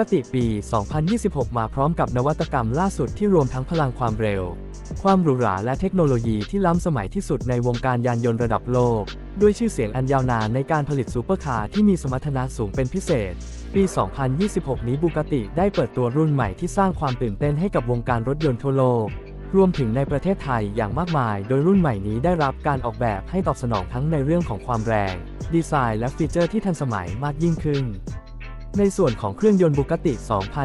กติปี 2026 มาพร้อมกับนวัตกรรมล่าสุดที่รวมทั้งพลังความเร็ว ความหรูหราและเทคโนโลยีที่ล้ำสมัยที่สุดในวงการยานยนต์ระดับโลก ด้วยชื่อเสียงอันยาวนานในการผลิตซูเปอร์คาร์ที่มีสมรรถนะสูงเป็นพิเศษ ปี 2026 นี้บูกติได้เปิดตัวรุ่นใหม่ที่สร้างความตื่นเต้นให้กับวงการรถยนต์ทั่วโลก รวมถึงในประเทศไทยอย่างมากมาย โดยรุ่นใหม่นี้ได้รับการออกแบบให้ตอบสนองทั้งในเรื่องของความแรง ดีไซน์และฟีเจอร์ที่ทันสมัยมากยิ่งขึ้น ในส่วนของเครื่องยนต์บุกติ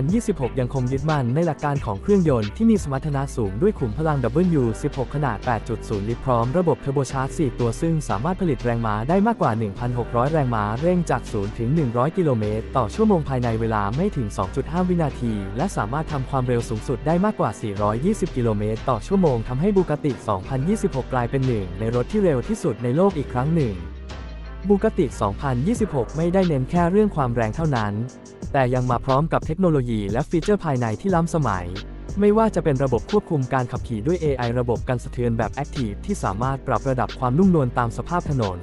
2026 ยังคงยึดมั่นในหลักการของเครื่องยนต์ที่มีสมรรถนะสูงด้วยขุมพลัง W16 ขนาด 8.0 ลิตรพร้อมระบบเทอร์โบชาร์จ 4 ตัวซึ่งสามารถผลิตแรงม้าได้มากกว่า 1,600 แรงม้าเร่งจาก 0 ถึง 100 กิโลเมตร ต่อชั่วโมงภายในเวลาไม่ถึง 2.5 วินาที และสามารถทำความเร็วสูงสุดได้มากกว่า 420 กิโลเมตร ต่อชั่วโมงทำให้บุกติ2026 กลายเป็นหนึ่งในรถที่เร็วที่สุดในโลกอีกครั้งหนึ่ง บูกติ2026 ไม่ได้เน้นแค่เรื่องความแรงเท่านั้น แต่ยังมาพร้อมกับเทคโนโลยีและฟีเจอร์ภายในที่ล้ำสมัย ไม่ว่าจะเป็นระบบควบคุมการขับขี่ด้วย AI ระบบกันสะเทือนแบบ Active ที่สามารถปรับระดับความนุ่มนวลตามสภาพถนน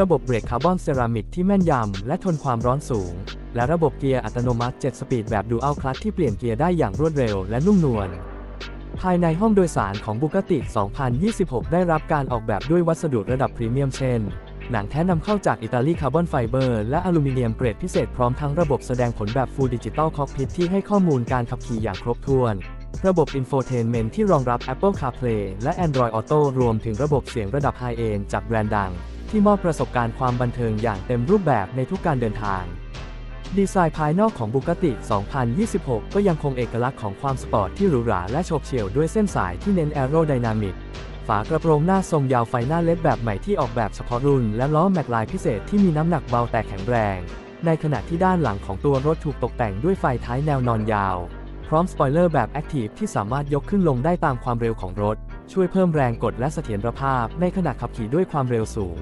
ระบบเบรกคาร์บอนเซรามิกที่แม่นยำและทนความร้อนสูง และระบบเกียร์อัตโนมัติ 7 สปีดแบบดูอัลคลัตที่เปลี่ยนเกียร์ได้อย่างรวดเร็วและนุ่มนวลภายในห้องโดยสารของบุกติ2026 ได้รับการออกแบบด้วยวัสดุระดับพรีเมียมเช่น หนังแท้นำเข้าจากอิตาลีคาร์บอนไฟเบอร์และอลูมิเนียมเกรดพิเศษพร้อมทั้งระบบแสดงผลแบบ Full Digital Cockpit ที่ให้ข้อมูลการขับขี่อย่างครบถ้วน ระบบ Infotainment ที่รองรับ Apple CarPlay และ Android Auto รวมถึงระบบเสียงระดับ High End จากแบรนด์ดัง ที่มอบประสบการณ์ความบันเทิงอย่างเต็มรูปแบบในทุกการเดินทาง ดีไซน์ภายนอกของบุกติ 2026 ก็ยังคงเอกลักษณ์ของความสปอร์ตที่หรูหราและโฉบเฉี่ยวด้วยเส้นสายที่เน้นแอโรไดนามิก ฝากระโปรงหน้าทรงยาวไฟหน้าเล็บแบบใหม่ที่ออกแบบเฉพาะรุ่น และล้อแม็กลายพิเศษที่มีน้ำหนักเบาแต่แข็งแรง ในขณะที่ด้านหลังของตัวรถถูกตกแต่งด้วยไฟท้ายแนวนอนยาว พร้อมสปอยเลอร์แบบแอคทีฟที่สามารถยกขึ้นลงได้ตามความเร็วของรถ ช่วยเพิ่มแรงกดและเสถียรภาพในขณะขับขี่ด้วยความเร็วสูง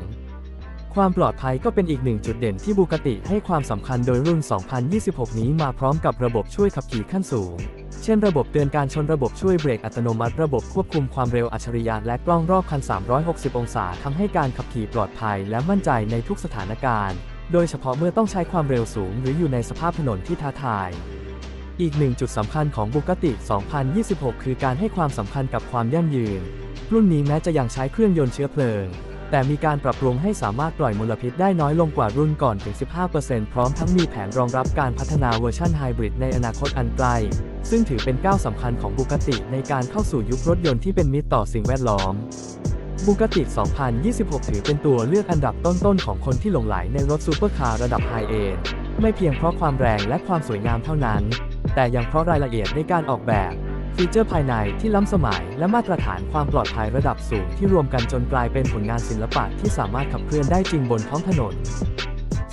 ความปลอดภัยก็เป็นอีกหนึ่งจุดเด่นที่บูกติให้ความสำคัญโดยรุ่น 2026 นี้มาพร้อมกับระบบช่วยขับขี่ขั้นสูง เช่นระบบเตือนการชนระบบช่วยเบรกอัตโนมัติระบบควบคุมความเร็วอัจฉริยะและกล้องรอบคัน 360 องศาทำให้การขับขี่ปลอดภัยและมั่นใจในทุกสถานการณ์ โดยเฉพาะเมื่อต้องใช้ความเร็วสูง หรืออยู่ในสภาพถนนที่ท้าทายอีกหนึ่งจุดสำคัญของบุกติ 2026 คือการให้ความสำคัญกับความยั่งยืน รุ่นนี้แม้จะยังใช้เครื่องยนต์เชื้อเพลิง แต่มีการปรับปรุงให้สามารถปล่อยมลพิษได้น้อยลงกว่ารุ่นก่อนถึง 15%พร้อมทั้งมีแผนรองรับการพัฒนาเวอร์ชันไฮบริดในอนาคตอันใกล ซึ่งถือเป็นก้าวสำคัญของบุกติในการเข้าสู่ยุครถยนต์ที่เป็นมิตรต่อสิ่งแวดล้อมบุกติ2026 ถือเป็นตัวเลือกอันดับต้นๆ ของคนที่หลงไหลในรถซูเปอร์คาร์ระดับไฮเอนด์ไม่เพียงเพราะความแรงและความสวยงามเท่านั้น แต่ยังเพราะรายละเอียดในการออกแบบ ฟีเจอร์ภายในที่ล้ำสมัย และมาตรฐานความปลอดภัยระดับสูงที่รวมกันจนกลายเป็นผลงานศิลปะที่สามารถขับเคลื่อนได้จริงบนท้องถนน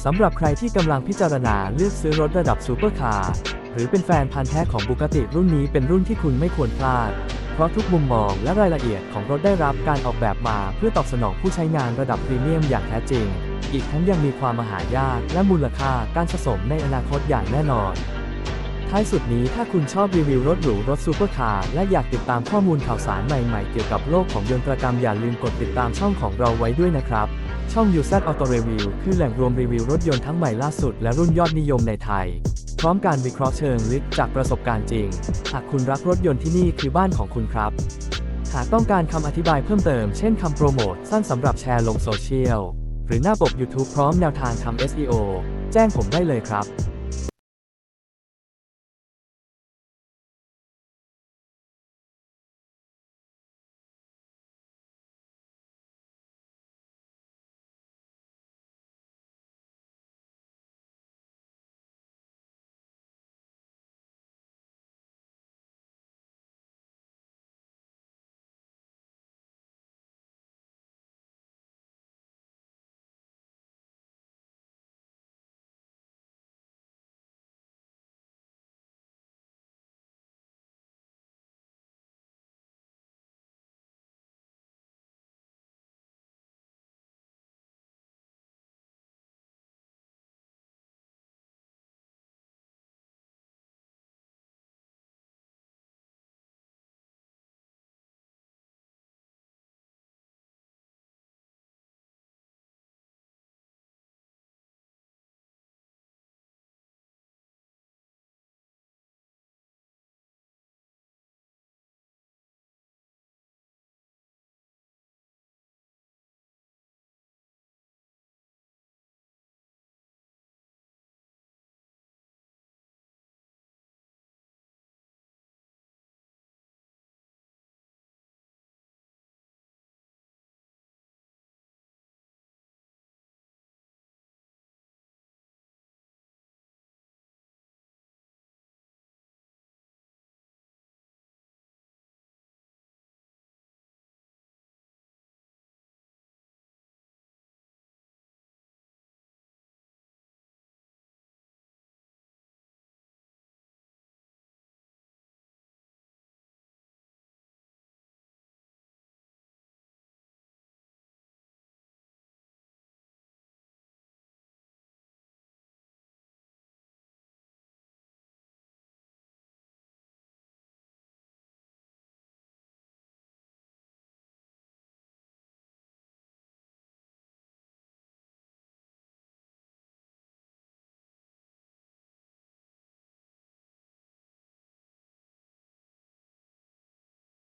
สำหรับใครที่กำลังพิจารณาเลือกซื้อรถระดับซูเปอร์คาร์หรือเป็นแฟนพันธุ์แท้ของบุกติรุ่นนี้เป็นรุ่นที่คุณไม่ควรพลาด เพราะทุกมุมมองและรายละเอียดของรถได้รับการออกแบบมาเพื่อตอบสนองผู้ใช้งานระดับพรีเมียมอย่างแท้จริง อีกทั้งยังมีความมหายากและมูลค่าการสะสมในอนาคตอย่างแน่นอน ท้ายสุดนี้ถ้าคุณชอบรีวิวรถหรูรถซูเปอร์คาร์และอยากติดตามข้อมูลข่าวสารใหม่ๆ เกี่ยวกับโลกของยนตรกรรมอย่าลืมกดติดตามช่องของเราไว้ด้วยนะครับ ช่อง u z Auto Review คือแหล่งรวมรีวิวรถยนต์ทั้งใหม่ล่าสุดและรุ่นยอดนิยมในไทย พร้อมการวิเคราะห์เชิงลึกจากประสบการณ์จริง หากคุณรักรถยนต์ที่นี่คือบ้านของคุณครับ หากต้องการคำอธิบายเพิ่มเติมเช่นคำโปรโมทสั้นสำหรับแชร์ลงโซเชียลหรือหน้าปก YouTube พร้อมแนวทางทำ SEO แจ้งผมได้เลยครับ